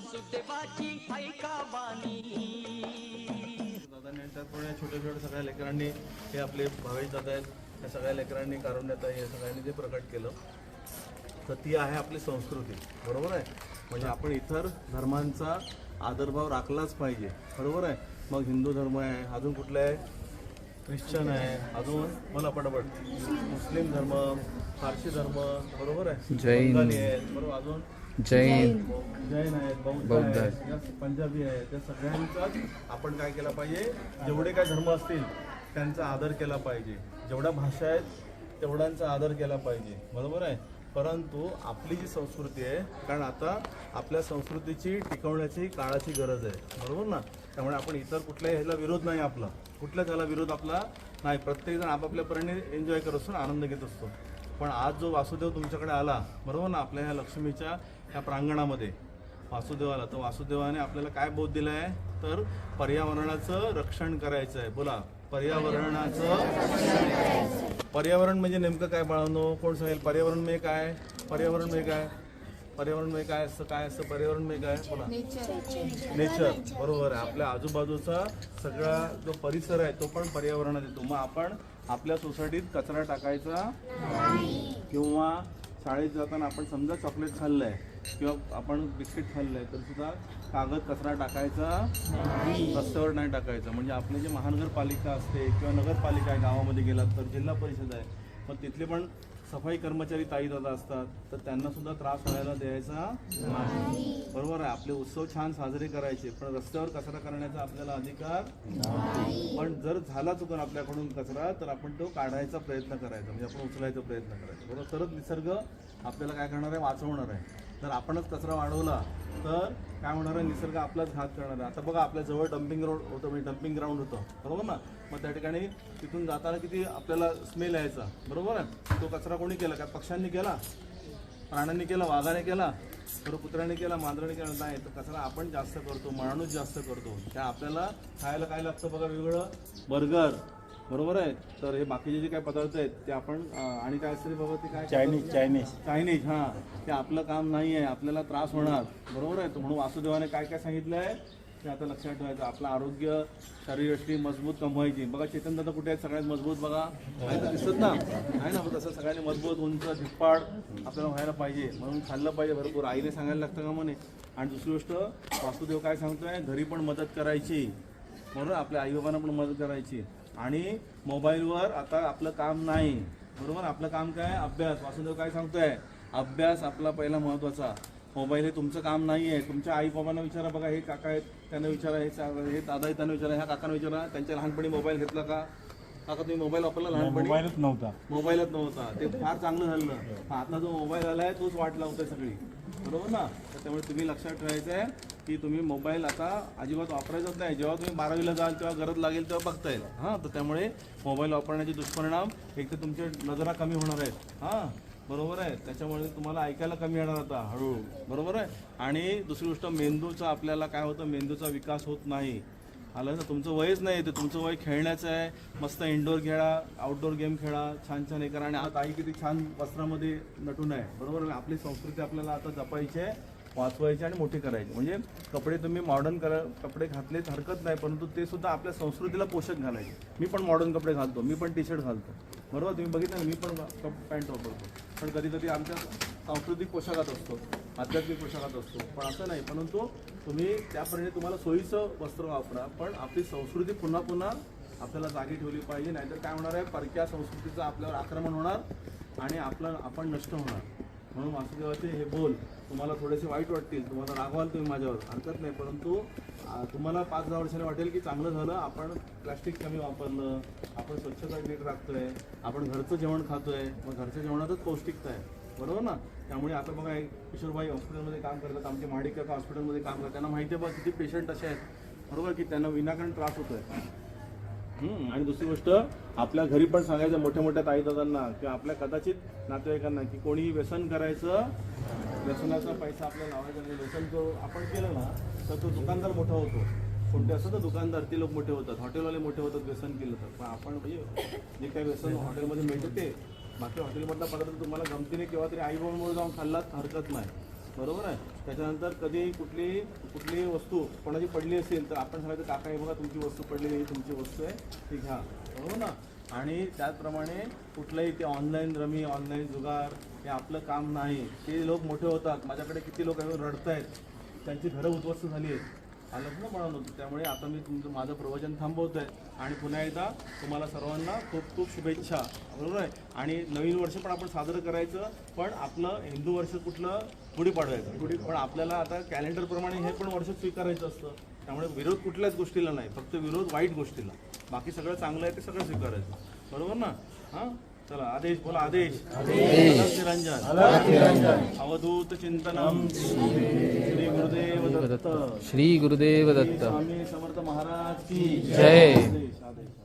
वासुदेवाची ऐका बानी दादांनी त्याचप्रमाणे छोट्या छोट्या सगळ्या लेकरांनी हे आपले भावेश दादा आहेत या सगळ्या लेकरांनी कारुण्यात हे सगळ्यांनी जे प्रकट केलं तर ती आहे आपली संस्कृती. बरोबर आहे? म्हणजे आपण इतर धर्मांचा आदरभाव राखलाच पाहिजे. बरोबर आहे? मग हिंदू धर्म आहे अजून कुठला आहे? ख्रिश्चन आहे अजून? मला पटापट. मुस्लिम धर्म फारसी धर्म बरोबर आहे? जैन. आहेत बरोबर अजून? जैन. जैन. आहेत बौद्ध आहेत या पंजाबी आहेत त्या सगळ्यांचाच आपण काय केला पाहिजे? जेवढे काय धर्म असतील त्यांचा आदर केला पाहिजे. जेवढ्या भाषा आहेत तेवढ्यांचा आदर केला पाहिजे. बरोबर आहे? परंतु आपली जी संस्कृती आहे कारण आता आपल्या संस्कृतीची टिकवण्याची काळाची गरज आहे. बरोबर ना? त्यामुळे आपण इतर कुठल्याही ह्याला विरोध नाही आपला. कुठल्याच ह्याला विरोध आपला नाही. प्रत्येकजण आपापल्या परीने एन्जॉय करत असतो आनंद घेत असतो. पण आज जो वासुदेव तुमच्याकडे आला बरोबर ना? आपल्या ह्या लक्ष्मीच्या ह्या प्रांगणामध्ये. वासुदेवाला तर वासुदेवाने आपल्याला काय बोध दिला आहे तर पर्यावरणाचं रक्षण करायचं आहे बोला पर्यावरणाचं पर्यावरण म्हणजे नेमकं काय बाळांनो? कोण सांगेल? पर्यावरण म्हणजे काय? पर्यावरण म्हणजे काय? पर्यावरण म्हणजे काय असतं काय असतं पर्यावरण म्हणजे काय? बोला. नेचर बरोबर आहे. आपल्या आजूबाजूचा सगळा जो परिसर आहे तो पण पर्यावरणात येतो. मग आपण आपल्या सोसायटीत कचरा टाकायचा किंवा शाळेत जाताना आपण समजा चॉकलेट खाल्लंय किंवा आपण बिस्किट खाल्लंय तर सुद्धा कागद कचरा टाकायचा रस्त्यावर नाही टाकायचा. म्हणजे आपली जी महानगरपालिका असते किंवा नगरपालिका आहे गावामध्ये गेलात तर जिल्हा परिषद आहे. मग तिथले पण सफाई कर्मचारी ताई दादा असतात तर त्यांना सुद्धा त्रास व्हायला द्यायचा नाही. बरोबर आहे आपले उत्सव छान साजरे करायचे पण रस्त्यावर कचरा करण्याचा आपल्याला अधिकार पण जर झाला चुकून आपल्याकडून कचरा तर आपण तो काढायचा प्रयत्न करायचा म्हणजे आपण उचलायचा प्रयत्न करायचा. बरोबर? तरच निसर्ग आपल्याला काय करणार आहे? वाचवणार आहे. जर आपणच कचरा वाढवला तर काय होणार आहे निसर्ग आपलाच घात करणार आहे. आता बघा आपल्या जवळ डम्पिंग रोड होतं म्हणजे डम्पिंग ग्राउंड होतं. बरोबर ना? मग त्या ठिकाणी तिथून जाताना किती आपल्याला स्मेल यायचा. बरोबर आहे? तो कचरा कोणी केला? काय पक्ष्यांनी केला? प्राण्यांनी केला? वाघाने केला? तर कुत्र्याने केला? मांजराने केला? नाही तर कचरा आपण जास्त करतो माणूस जास्त करतो. त्या आपल्याला खायला काय लागतं बघा वेगळं. बर्गर. बरोबर आहे. तर हे बाकीचे जे काय पदार्थ आहेत ते आपण आणि काय असते बाबा ते काय चायनीज चायनीज चायनीज हां. ते आपलं काम नाही आहे आपल्याला त्रास होणार. बरोबर आहे. तो म्हणून वासुदेवाने काय काय सांगितलं आहे ते आता लक्षात ठेवायचं. आपलं आरोग्य शरीरयष्टी मजबूत कमवायची. बघा चेतन दादा कुठे आहेत? सगळ्यात मजबूत बघा. आहे ना दिसत ना. आहे ना तसं सगळ्यांनी मजबूत उंच धिप्पाड आपल्याला व्हायला पाहिजे. म्हणून खाल्लं पाहिजे भरपूर. आईने सांगायला लागतं का म्हणे? आणि दुसरी गोष्ट वासुदेव काय सांगतोय? घरी पण मदत करायची. बरोबर? आपल्या आईबाबांना पण मदत करायची. आणि मोबाईलवर आता आपलं काम नाही. बरोबर? आपलं काम काय? अभ्यास. वासुदेव काय सांगतोय? अभ्यास आपला पहिला महत्त्वाचा मोबाईल हे तुमचं काम नाही आहे तुमच्या आई बाबांना विचारा बघा हे काका आहेत त्यांना विचारा हे हे दादा आहेत त्यांना विचारा ह्या काकांना विचारा त्यांच्या लहानपणी मोबाईल घेतला का? काका तुम्ही मोबाईल वापरला लहानपणी? मोबाईलच नव्हता. मोबाईलच नव्हता. ते फार चांगलं झालं आता जो मोबाईल आलाय तोच वाट लावतोय सगळी. बरोबर ना? तर त्यामुळे तुम्ही लक्षात ठेवायचं आहे की तुम्ही मोबाईल आता अजिबात वापरायचाच नाही. जेव्हा तुम्ही बारावीला जाल तेव्हा गरज लागेल तेव्हा बघता येईल हां तर त्यामुळे मोबाईल वापरण्याचे दुष्परिणाम एक तर तुमचे नजरा कमी होणार आहेत. हां बरोबर आहे. त्याच्यामुळे तुम्हाला ऐकायला कमी येणार आता हळूहळू. बरोबर आहे? आणि दुसरी गोष्ट मेंदूचा आपल्याला काय होतं? मेंदूचा विकास होत नाही. आलं ना तुमचं वयच नाही ते तुमचं वय खेळण्याचं आहे. मस्त इंडोर खेळा आउटडोर गेम खेळा छान छान हे करा. आणि आता आई किती छान वस्त्रामध्ये नटून आहे. बरोबर आपली संस्कृती आपल्याला आता जपायची आहे वाचवायची आणि मोठी करायची. म्हणजे कपडे तुम्ही मॉडर्न करा कपडे घातलेच हरकत नाही. परंतु ते सुद्धा आपल्या संस्कृतीला पोषक घालायचे. मी पण मॉडर्न कपडे घालतो. मी पण टी शर्ट घालतो. बरोबर? तुम्ही बघितलं मी पण पॅन्ट वापरतो. पण कधी कधी आमच्या सांस्कृतिक पोशाखात असतो. आध्यात्मिक पोशाखात असतो. पण असं नाही परंतु तुम्ही त्याप्रमाणे तुम्हाला सोयीचं वस्त्र वापरा पण आपली संस्कृती पुन्हा पुन्हा आपल्याला जागी ठेवली पाहिजे नाहीतर काय होणार आहे परक्या संस्कृतीचं आपल्यावर आक्रमण होणार आणि आपलं आपण नष्ट होणार. म्हणून वासुदेवाचे हे बोल तुम्हाला थोडेसे वाईट वाटतील. तुम्हाला रागवाल तुम्ही माझ्यावर हरकत नाही. परंतु तुम्हाला पाच दहा वर्षाने वाटेल की चांगलं झालं आपण प्लास्टिक कमी वापरलं आपण स्वच्छता नीट राखतोय आपण घरचं जेवण खातोय मग घरच्या जेवणातच पौष्टिकता आहे. बरोबर ना? त्यामुळे आता बघा एक किशोरबाई हॉस्पिटलमध्ये काम करतात आमचे माडिक हॉस्पिटलमध्ये काम करतात. त्यांना माहिती आहे बघा किती पेशंट असे आहेत. बरोबर की त्यांना विनाकारण त्रास होतोय. आणि दुसरी गोष्ट आपल्या घरी पण सांगायचं मोठ्या मोठ्या ताईदादांना किंवा आपल्या कदाचित नातेवाईकांना की कोणी व्यसन करायचं व्यसनाचा पैसा आपल्याला लावायचा नाही व्यसन जो आपण केलं ना तर तो दुकानदार मोठा होतो. कोणते असं तर दुकानदार ते लोक मोठे होतात. हॉटेलवाले मोठे होतात व्यसन केलं तर. पण आपण म्हणजे जे काही व्यसन हॉटेलमध्ये मिळतं ते बाकी हॉटेलमधला पदार्थ तुम्हाला गमतीने किंवा तरी आईबाबांमुळे जाऊन खाल्लात हरकत नाही. बरोबर आहे? त्याच्यानंतर कधी कुठली कुठली वस्तू कोणाची पडली असेल तर आपण सांगायचं काका हे बघा तुमची वस्तू पडलेली आहे तुमची वस्तू आहे ती घ्या. बरोबर ना? आणि त्याचप्रमाणे कुठलंही ते ऑनलाईन रमी ऑनलाईन जुगार हे आपलं काम नाही. ते लोक मोठे होतात. माझ्याकडे किती लोक रडत आहेत त्यांची घरं उद्ध्वस्त झाली आहेत. आलं ना होतं. त्यामुळे आता मी तुमचं माझं प्रवचन थांबवत आहे आणि पुन्हा एकदा तुम्हाला सर्वांना खूप खूप शुभेच्छा. बरोबर आहे? आणि नवीन वर्ष पण आपण साजरं करायचं पण आपलं हिंदू वर्ष कुठलं गुढीपाडवायचं. पण आपल्याला आता कॅलेंडरप्रमाणे हे पण वर्ष स्वीकारायचं असतं. त्यामुळे विरोध कुठल्याच गोष्टीला नाही. फक्त विरोध वाईट गोष्टीला. बाकी सगळं चांगलं आहे ते सगळं स्वीकारायचं. बरोबर ना? हां? चला आदेश बोला आदेश. निरंजन अवधूत चिंतनम. श्री गुरुदेव दत्त. श्री गुरुदेव दत्त. स्वामी समर्थ महाराज की जय. आदेश.